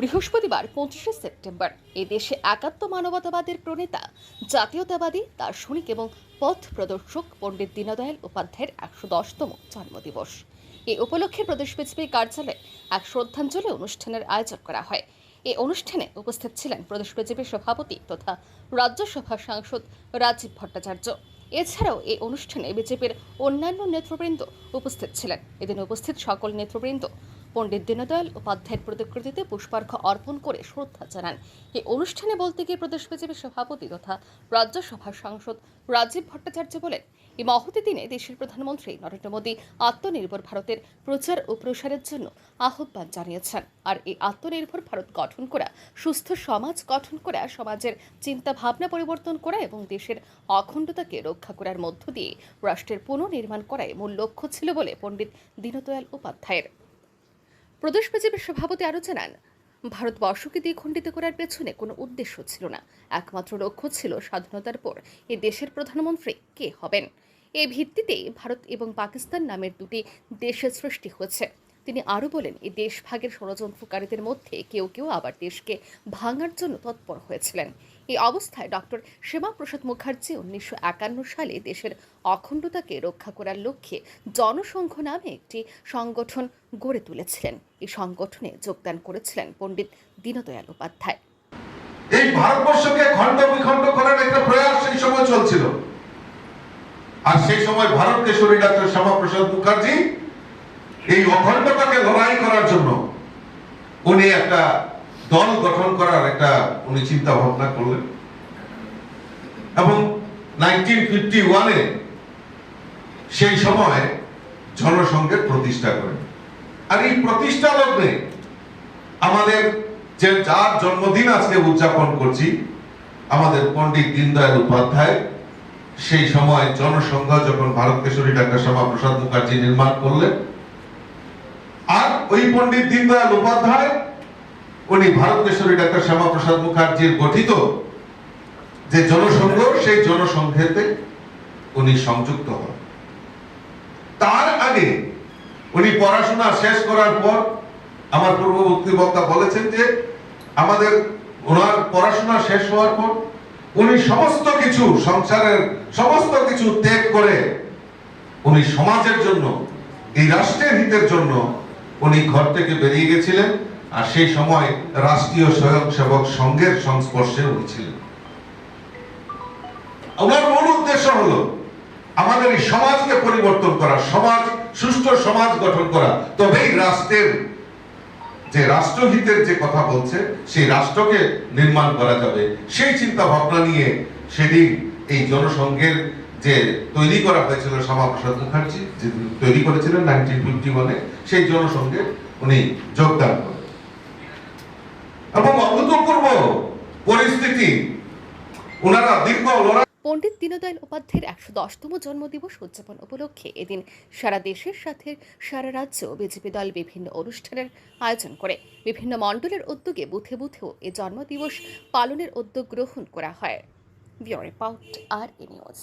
বৃহস্পতিবার পঁচিশে সেপ্টেম্বর। এই দেশে একাত্ম মানবতাবাদের প্রণেতা, জাতীয়তাবাদী, দার্শনিক এবং পথ প্রদর্শক পণ্ডিত দীনদয়াল উপাধ্যায়ের একশো দশতম জন্মদিবস। এই উপলক্ষে প্রদেশ বিজেপির কার্যালয়ে এক শ্রদ্ধাঞ্জলি অনুষ্ঠানের আয়োজন করা হয়। এই অনুষ্ঠানে উপস্থিত ছিলেন প্রদেশ বিজেপির সভাপতি তথা রাজ্যসভার সাংসদ রাজীব ভট্টাচার্য। এছাড়াও এই অনুষ্ঠানে বিজেপির অন্যান্য নেতৃবৃন্দ উপস্থিত ছিলেন। এদিন উপস্থিত সকল নেতৃবৃন্দ পণ্ডিত দীনদয়াল উপাধ্যায়ের প্রতিকৃতিতে পুষ্পার্ঘ অর্পণ করে শ্রদ্ধা জানান। এই অনুষ্ঠানে বলতে গিয়ে প্রদেশ বিজেপির সভাপতি তথা রাজ্যসভার সাংসদ রাজীব ভট্টাচার্য বলেন, এই মহতি দিনে দেশের প্রধানমন্ত্রী নরেন্দ্র মোদী আত্মনির্ভর ভারতের প্রচার ও প্রসারের জন্য আহ্বান জানিয়েছেন। আর এই আত্মনির্ভর ভারত গঠন করা, সুস্থ সমাজ গঠন করা, সমাজের চিন্তা ভাবনা পরিবর্তন করা এবং দেশের অখণ্ডতাকে রক্ষা করার মধ্য দিয়ে রাষ্ট্রের পুনর্নির্মাণ করাই মূল লক্ষ্য ছিল বলে পণ্ডিত দীনদয়াল উপাধ্যায়ের। প্রদেশ বিজেপির সভাপতি আরও জানান, ভারতবর্ষকে দিয়ে খণ্ডিত করার পেছনে কোনো উদ্দেশ্য ছিল না। একমাত্র লক্ষ্য ছিল স্বাধীনতার পর এই দেশের প্রধানমন্ত্রী কে হবেন। এ ভিত্তিতেই ভারত এবং পাকিস্তান নামের দুটি দেশের সৃষ্টি হয়েছে। তিনি আরও বলেন এই দেশভাগের ষড়যন্ত্রকারীদের মধ্যে কেউ কেউ আবার দেশকে ভাঙার জন্য তৎপর হয়েছিলেন। এই অবস্থায় ডক্টর শ্যামাপ্রসাদ মুখার্জি উনিশশো একান্ন সালে দেশের অখণ্ডতাকে রক্ষা করার লক্ষ্যে জনসংঘ নামে একটি সংগঠন গড়ে তুলেছিলেন। এই সংগঠনে যোগদান করেছিলেন পণ্ডিত দীনদয়াল উপাধ্যায়। এই ভারতবর্ষকে খণ্ড বিখণ্ড করার একটা প্রয়াস সেই সময় চলছিল। আর সেই সময় ভারত কেশরী ডাক্তার শ্যামাপ্রসাদ মুখার্জি এই অখণ্ডতাকে লড়াই করার জন্য উনি একটা দল গঠন করার একটা উনি চিন্তা ভাবনা করলেন। এবং নাইনটিন ফিফটি ওয়ানে সেই সময় জনসংঘের প্রতিষ্ঠা করেন। আর এই প্রতিষ্ঠা লগ্নে আমাদের যে যার জন্মদিন আজকে উদযাপন করছি, আমাদের পণ্ডিত দীনদয়াল উপাধ্যায়, সেই সময় জনসংঘ যখন ভারত কেশরী ডাক্তার শ্যামা প্রসাদ মুখার্জি নির্মাণ করলেন, আর ওই পণ্ডিত দীনদয়াল উপাধ্যায় উনি ভারত কেশরী ডাক্তার শ্যামাপ্রসাদ মুখার্জির গঠিত যে জনসংঘ, সেই জনসংঘেতে উনি সংযুক্ত হন। তার আগে উনি পড়াশোনা শেষ করার পর আমার পূর্ববর্তী বক্তা বলেছেন যে আমাদের ওনার পড়াশোনা শেষ হওয়ার পর উনি সমস্ত কিছু সংসারের সমস্ত কিছু ত্যাগ করে উনি সমাজের জন্য, এই রাষ্ট্রের হিতের জন্য উনি ঘর থেকে বেরিয়ে গেছিলেন। আর সেই সময় রাষ্ট্রীয় স্বয়ংসেবক সংঘের সংস্পর্শে উনি ছিলেন। ওনার মূল উদ্দেশ্য হলো, আমাদের এই সমাজকে পরিবর্তন করা, সমাজ, সুষ্ঠু সমাজ গঠন করা। তবেই রাষ্ট্রের যে রাষ্ট্রহিতের যে কথা বলছে, সেই রাষ্ট্রকে নির্মাণ করা যাবে। সেই চিন্তা ভাবনা নিয়ে সেদিন এই জনসংঘের যে তৈরি করা হয়েছিল শ্যামাপ্রসাদ মুখার্জি যে তৈরি করেছিলেন নাইনটিন ফিফটি ওয়ানে সেই জনসংঘে উনি যোগদান করেন। এবং অভূতপূর্ব পরিস্থিতি। ওনারা দীর্ঘ লড়াই পণ্ডিত দীনদয়াল উপাধ্যায়ের একশো দশতম জন্মদিবস উদযাপন উপলক্ষে এদিন সারা দেশের সাথে সারা রাজ্য বিজেপি দল বিভিন্ন অনুষ্ঠানের আয়োজন করে। বিভিন্ন মণ্ডলের উদ্যোগে বুথে বুথেও এ জন্মদিবস পালনের উদ্যোগ গ্রহণ করা হয়। আর নিউজ।